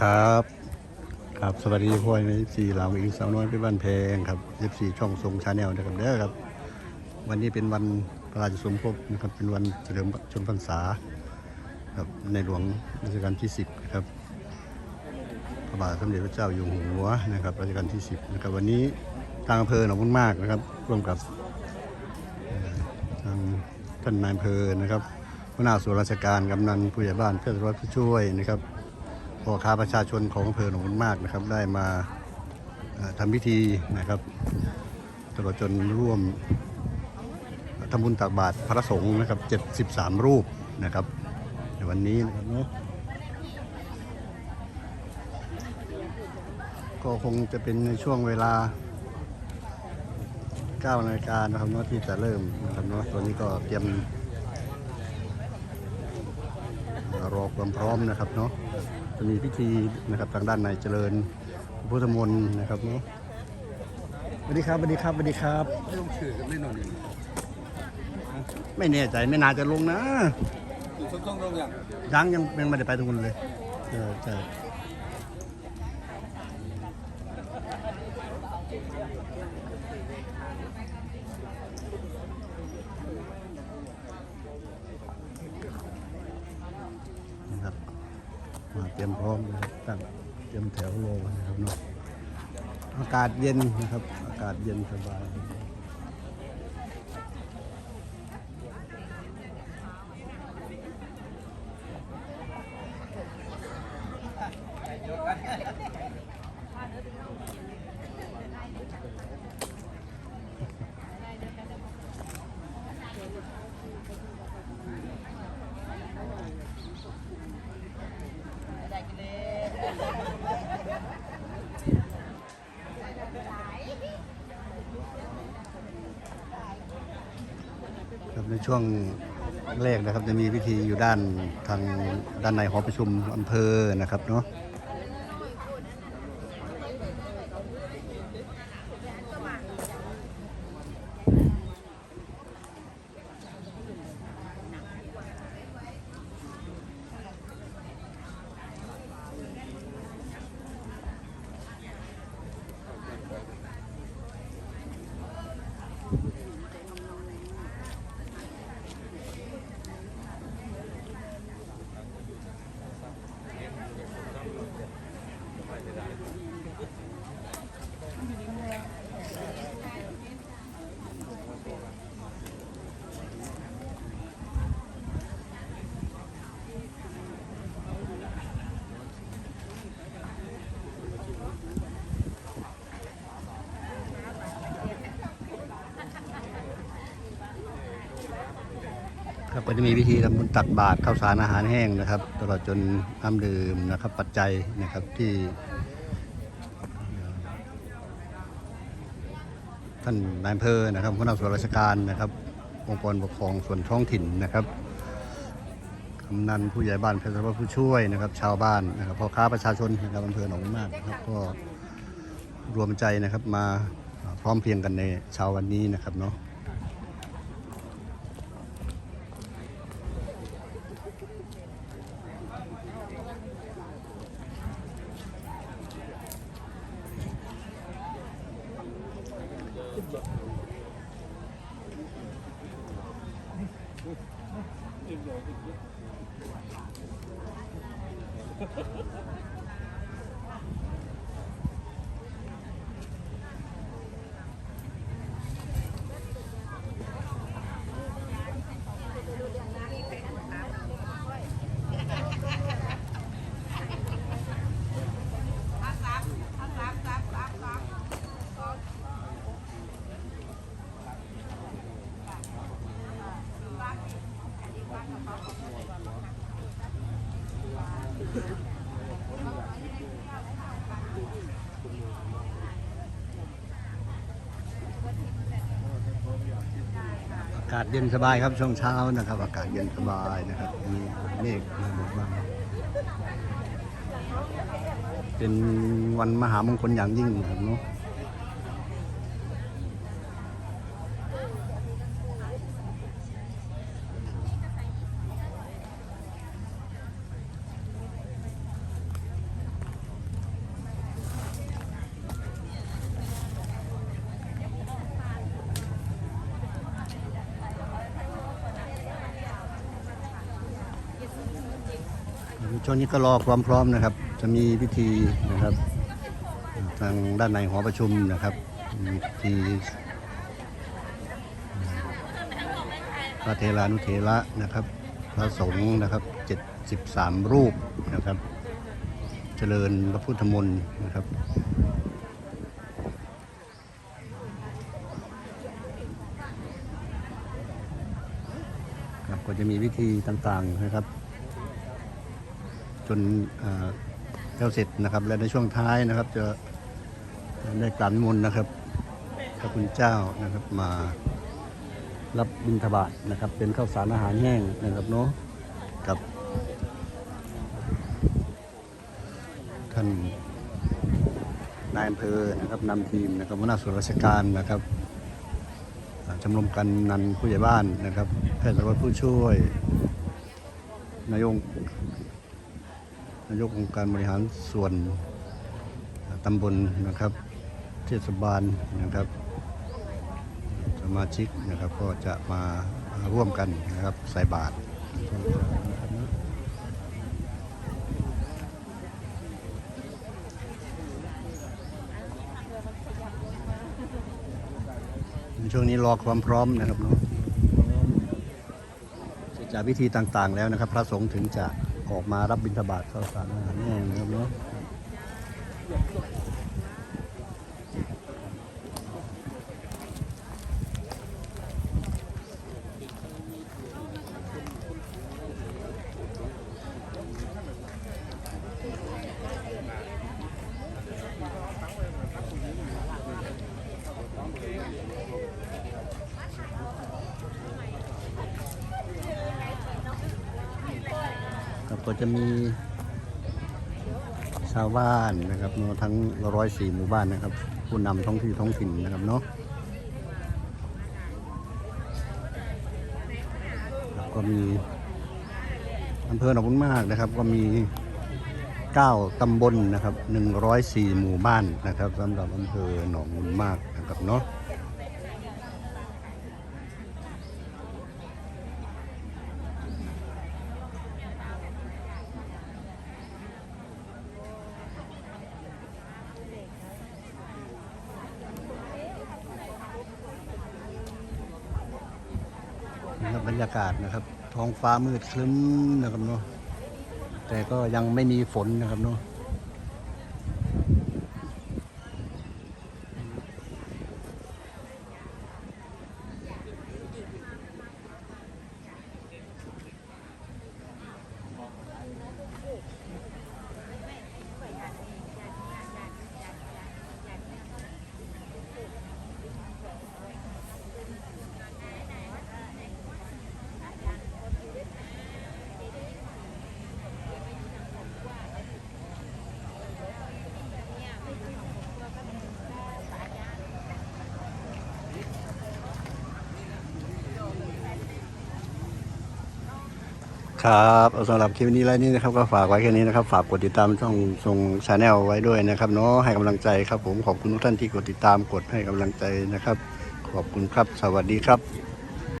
ครับ ครับ สวัสดีพ่อแม่สี่เหล่าอีสาวน้อยเป็นบ้านแพงครับยี่ช่องทรงชาแนลนะครับเด้อครับ วันนี้เป็นวันพระราชสมภพนะครับ เป็นวันเฉลิมชนพรรษาครับในหลวงรัชกาลที่10ครับพระบาทสมเด็จพระเจ้าอยู่หัวนะครับรัชกาลที่10นะครับ วันนี้ทางอำเภอหนองบุญมากนะครับ ร่วมกับทางท่านนายอำเภอนะครับหัวหน้าส่วนราชการกำนันผู้ใหญ่บ้านเพื่อนรัฐผู้ช่วยนะครับ พ่อค้าประชาชนของอำเภอหนองบุญมากนะครับ ได้มาเอ่อทำพิธีนะครับตลอดจนร่วมทำบุญตักบาตรพระสงฆ์นะครับ 73 รูปนะครับในวันนี้นะครับเนาะก็คงจะเป็นในช่วงเวลา9นาฬิกานะครับเนาะที่จะเริ่มนะครับเนาะตอนนี้ก็เตรียมรอความพร้อมนะครับเนาะ จะมีพิธีนะครับทางด้านในเจริญพุทธมนต์นะครับเนาะสวัสดีครับสวัสดีครับสวัสดีครับไม่ต้องถือกันไม่นอนนี่ไม่แน่ใจไม่น่าจะลงนะอยู่ช่องๆตรงอย่างยังยังยังไม่ได้ไปตรงนู้นเลยใช่ใช่นะครับมาเต รียมพร้อมนะครับตั้งเตรียมแถวรอนะครับเนาะอากาศเย็นนะครับ อากาศเย็นสบาย ในช่วงแรกนะครับจะมีพิธีอยู่ด้านทางด้านในหอประชุมอำเภอนะครับเนาะ ครับก็จะมีพิธีทำบุญตักบาตรข้าวสารอาหารแห้งนะครับ ตลอดจนน้ำดื่มนะครับ ปัจจัยนะครับที่ ท่านนายอำเภอนะครับผู้นำส่วนราชการนะครับ องค์กรปกครองส่วนท้องถิ่นนะครับกำนันผู้ใหญ่บ้านเพื่อนผู้ช่วยนะครับ ชาวบ้านนะครับพ่อค้าประชาชนนะครับอำเภอหนองมากนะครับก็รวมใจนะครับมาพร้อมเพรียงกันในเช้าวันนี้นะครับเนาะ Thank you. อากาศเย็นสบายครับช่วงเช้านะครับ อากาศเย็นสบายนะครับ มีเมฆมาหมดบ้างเป็นวันมหามงคลอย่างยิ่งนะครับเนาะ ช่วงนี้ก็รอความพร้อมนะครับ จะมีพิธีนะครับ ทางด้านในหอประชุมนะครับมีพิธีพระเทรานุเทระนะครับ พระสงฆ์นะครับ 73 รูปนะครับ เจริญพระพุทธมนต์นะครับครับก็จะมีวิธีต่างๆนะครับ จนเอ่อแล้วเสร็จนะครับ และในช่วงท้ายนะครับ จะได้กราบนิมนนะครับพระคุณเจ้านะครับมารับบิณฑบาตนะครับ เป็นข้าวสารอาหารแห้งนะครับเนาะกับ ท่านนายอำเภอนะครับนำทีมนะครับหัวหน้าส่วนราชการนะครับชมรมกันนันผู้ใหญ่บ้านนะครับแพทย์สารวัตรผู้ช่วย นายก นายกองค์การบริหารส่วนตำบลนะครับ เทศบาลนะครับ สมาชิกนะครับก็จะมาร่วมกันนะครับใส่บาตรนช่วงนี้รอความพร้อมนะครับเนาะเสร็จจากพิธีต่างๆแล้วนะครับ พระสงฆ์ถึงจะ ออกมารับบิณฑบาตข้าวสารอาหารแห้งนะครับเนาะ จะมีชาวบ้านนะครับเนาะทั้งร้อยสี่หมู่บ้านนะครับ ผู้นำท้องที่ท้องถิ่นนะครับเนาะแล้วก็มีอำเภอหนองบุญมากนะครับ ก็มี 9 ตำบลนะครับ 104 หมู่บ้านนะครับสำหรับอำเภอหนองบุญมากนะครับเนาะ บรรยากาศนะครับ ท้องฟ้ามืดครึ้มนะครับเนาะแต่ก็ยังไม่มีฝนนะครับเนาะ ครับสำหรับคลิปนี้แล้วนี่นะครับก็ฝากไว้แค่นี้นะครับ ฝากกดติดตามช่องทรงชาแนลไว้ด้วยนะครับเนาะให้กำลังใจครับผมขอบคุณทุกท่านที่กดติดตามกดให้กำลังใจนะครับ ขอบคุณครับ สวัสดีครับ